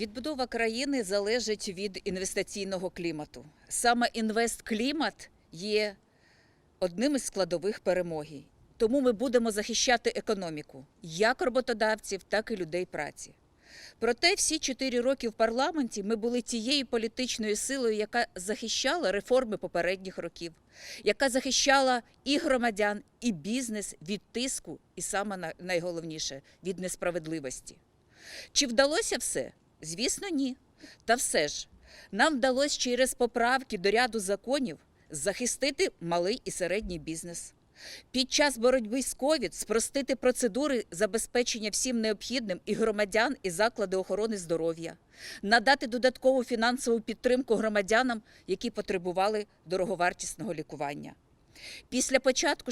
Відбудова країни залежить від інвестиційного клімату. Саме інвестклімат є одним із складових перемоги. Тому ми будемо захищати економіку як роботодавців, так і людей праці. Проте всі чотири роки в парламенті ми були тією політичною силою, яка захищала реформи попередніх років, яка захищала і громадян, і бізнес від тиску, і саме на- найголовніше від несправедливості. Чи вдалося все? Звісно, ні. Та все ж, нам вдалося через поправки до ряду законів захистити малий і середній бізнес. Під час боротьби з ковід спростити процедури забезпечення всім необхідним і громадян, і заклади охорони здоров'я, надати додаткову фінансову підтримку громадянам, які потребували дороговартісного лікування. Після початку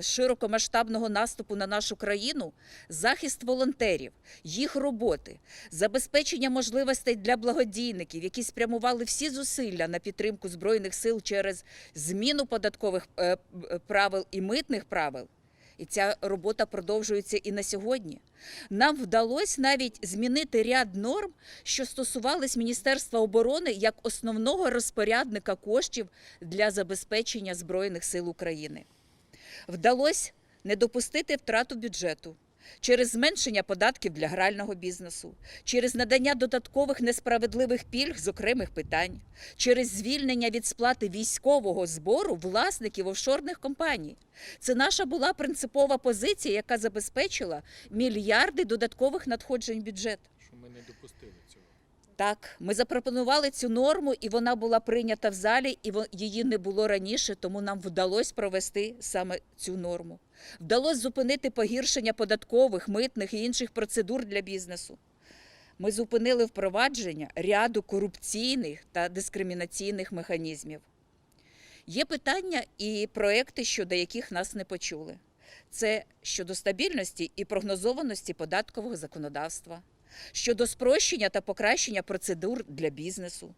широкомасштабного наступу на нашу країну захист волонтерів, їх роботи, забезпечення можливостей для благодійників, які спрямували всі зусилля на підтримку збройних сил через зміну податкових е, правил і митних правил. І ця робота продовжується і на сьогодні. Нам вдалося навіть змінити ряд норм, що стосувались Міністерства оборони як основного розпорядника коштів для забезпечення Збройних сил України. Вдалося не допустити втрату бюджету через зменшення податків для грального бізнесу, через надання додаткових несправедливих пільг з окремих питань, через звільнення від сплати військового збору власників офшорних компаній. Це наша була принципова позиція, яка забезпечила мільярди додаткових надходжень в бюджет. що ми не допустили цього. Так, ми запропонували цю норму, і вона була прийнята в залі, і її не було раніше, тому нам вдалося провести саме цю норму. Вдалося зупинити погіршення податкових, митних і інших процедур для бізнесу. Ми зупинили впровадження ряду корупційних та дискримінаційних механізмів. Є питання і проекти, щодо яких нас не почули. Це щодо стабільності і прогнозованості податкового законодавства, щодо спрощення та покращення процедур для бізнесу,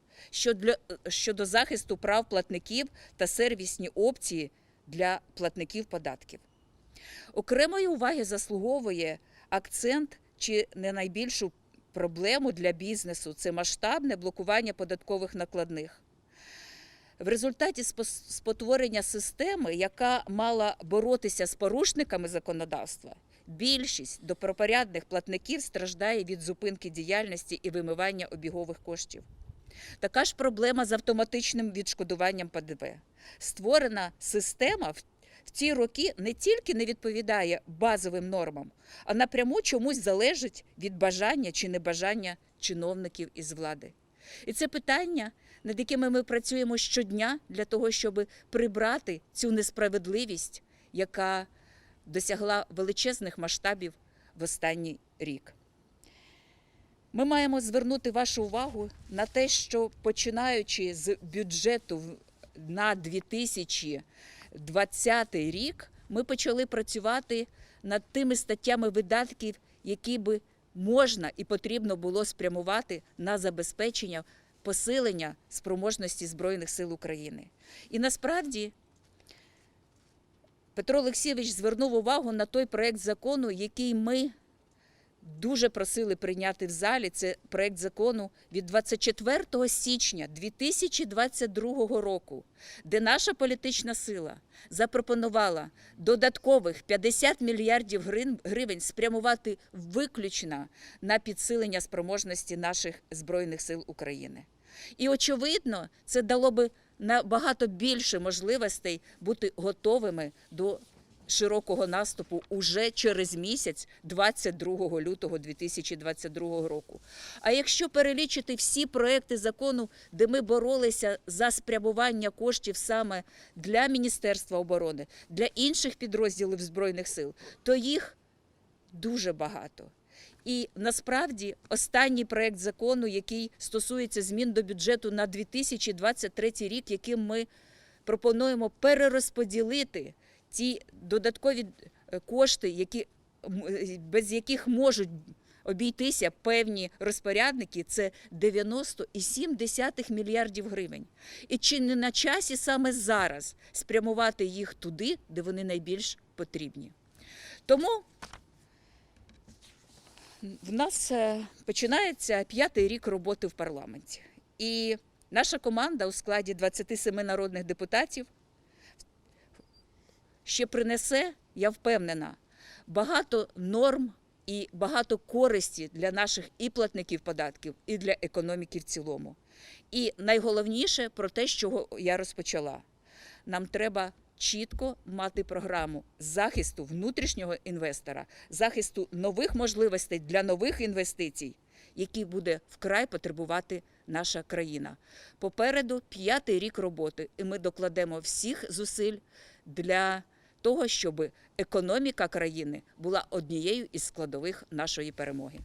щодо, захисту прав платників та сервісні опції для платників податків. Окремої уваги заслуговує акцент чи не найбільшу проблему для бізнесу це масштабне блокування податкових накладних. В результаті спотворення системи, яка мала боротися з порушниками законодавства, більшість добропорядних платників страждає від зупинки діяльності і вимивання обігових коштів. Така ж проблема з автоматичним відшкодуванням ПДВ. Створена система в ці роки не тільки не відповідає базовим нормам, а напряму чомусь залежить від бажання чи небажання чиновників із влади. І це питання, над якими ми працюємо щодня для того, щоб прибрати цю несправедливість, яка досягла величезних масштабів в останній рік. Ми маємо звернути вашу увагу на те, що починаючи з бюджету на 2020 рік, ми почали працювати над тими статтями видатків, які би можна і потрібно було спрямувати на забезпечення посилення спроможності Збройних сил України. І насправді Петро Олексійович звернув увагу на той проект закону, який ми дуже просили прийняти в залі. Це проект закону від 24 січня 2022 року, де наша політична сила запропонувала додаткових 50 мільярдів гривень спрямувати виключно на підсилення спроможності наших збройних сил України. І очевидно, це дало би набагато більше можливостей бути готовими до широкого наступу уже через місяць, 22 лютого 2022 року. А якщо перелічити всі проекти закону, де ми боролися за спрямування коштів саме для Міністерства оборони, для інших підрозділів Збройних сил, то їх дуже багато. І насправді останній проект закону, який стосується змін до бюджету на 2023 рік, яким ми пропонуємо перерозподілити ті додаткові е, кошти, які, е, без яких можуть обійтися певні розпорядники, це 90,7 мільярдів гривень. І чи не на часі саме зараз спрямувати їх туди, де вони найбільш потрібні? Тому В нас е, починається п'ятий рік роботи в парламенті. І наша команда у складі 27 народних депутатів ще принесе, я впевнена, багато норм і багато користі для наших і платників податків, і для економіки в цілому. І найголовніше про те, з чого я розпочала. Нам треба чітко мати програму захисту внутрішнього інвестора, захисту нових можливостей для нових інвестицій, які буде вкрай потребувати наша країна. Попереду п'ятий рік роботи, і ми докладемо всіх зусиль для того, щоб економіка країни була однією із складових нашої перемоги.